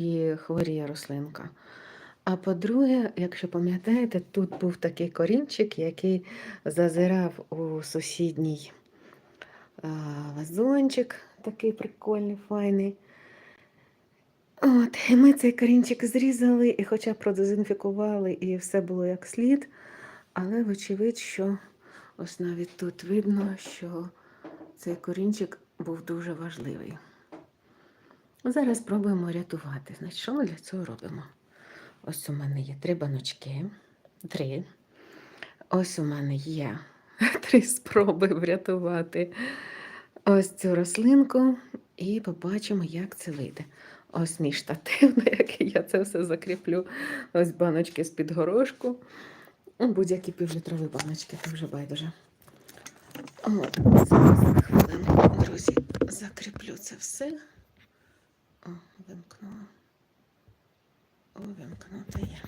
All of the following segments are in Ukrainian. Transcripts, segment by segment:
і хворіє рослинка. А по-друге, якщо пам'ятаєте, тут був такий корінчик, який зазирав у сусідній вазончик, такий прикольний, файний. От, і ми цей корінчик зрізали, і хоча продезінфікували, і все було як слід, але вочевидь, що ось навіть тут видно, що цей корінчик був дуже важливий. Зараз спробуємо рятувати. Значить, що ми для цього робимо? Ось у мене є три баночки. Три. Ось у мене є три спроби врятувати ось цю рослинку, і побачимо, як це вийде. Ось мій штатив, на який я це все закріплю. Ось баночки з-під горошку. Ну, Будь-які півлітрові баночки, це вже байдуже. От, зараз на хвилинку, друзі, закріплю це все. О, вимкнула. Увімкнута є.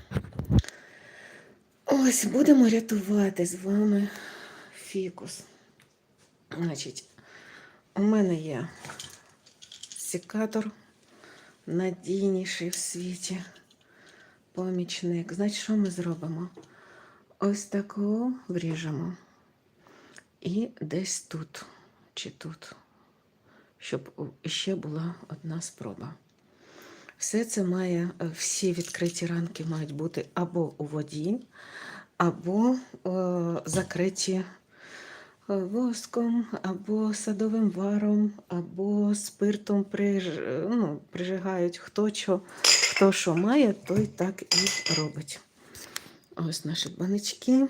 Ось будемо рятувати з вами фікус. Значить, у мене є секатор, надійніший в світі помічник. Значить, що ми зробимо? Ось такого вріжемо. І десь тут чи тут, щоб ще була одна спроба. Все це має, е, всі відкриті ранки мають бути або у воді, або е, закриті е, воском, або садовим варом, або спиртом приж, ну, прижигають. Хто що, хто що має, той так і робить. Ось наші баночки.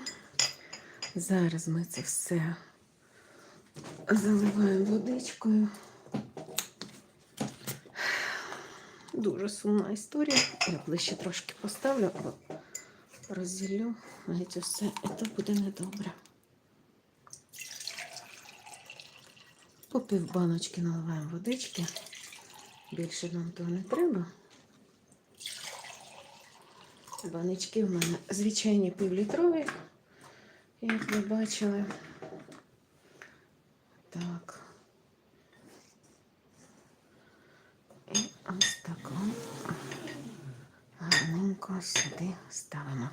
Зараз ми це все заливаємо водичкою. Дуже сумна історія. Я ближче трошки поставлю, розділю геть усе, і то буде недобре. По пів баночки наливаємо водички. Більше нам того не треба. Баночки в мене звичайні півлітрові, як ви бачили. Так. І таку гарненько сюди ставимо.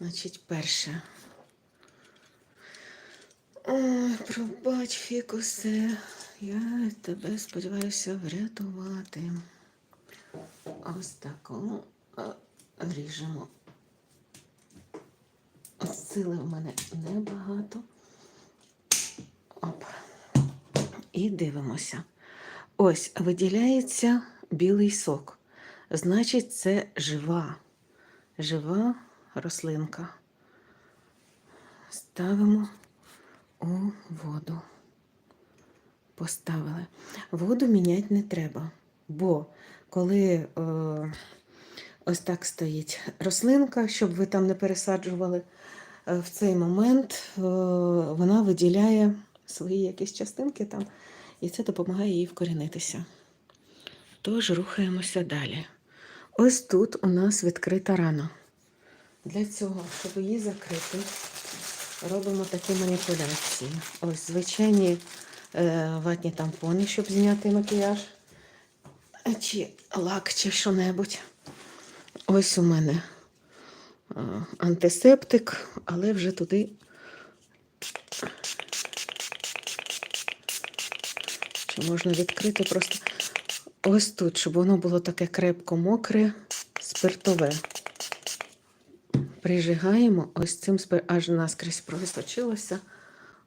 Значить, перше. Ой, пробач, фікусе, я тебе сподіваюся врятувати. Ось таку ріжемо. Сили в мене небагато. Оп. І дивимося. Ось виділяється білий сок. Значить, це жива, жива рослинка. Ставимо у воду. Поставили. Воду міняти не треба, бо коли е, ось так стоїть рослинка, щоб ви там не пересаджували, е, в цей момент е, вона виділяє свої якісь частинки там і це допомагає їй вкорінитися. Тож рухаємося далі. Ось тут у нас відкрита рана. Для цього, щоб її закрити, робимо такі маніпуляції. Ось звичайні е, ватні тампони, щоб зняти макіяж, чи лак, чи що-небудь. Ось у мене е, антисептик, але вже туди Чи можна відкрити просто ось тут, щоб воно було таке крепко мокре, спиртове. Прижигаємо ось цим спир... аж наскрізь просочилося.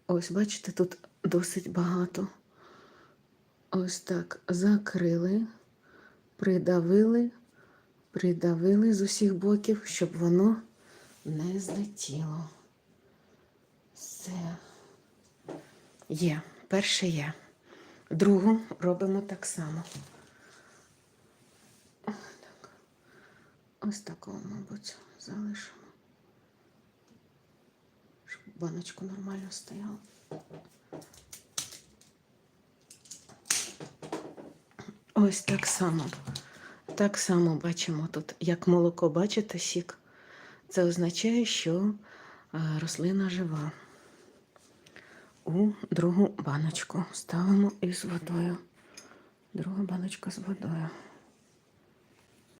Ось, бачите, тут досить багато. Ось так закрили, придавили, придавили з усіх боків, щоб воно не злетіло. Все. Є, перше є. Другу робимо так само. Ось такого, мабуть, залишимо. Щоб баночку нормально стояла. Ось так само. Так само бачимо тут, як молоко, бачите, сік. Це означає, що е, рослина жива у другу баночку. Ставимо із водою. Друга баночка з водою.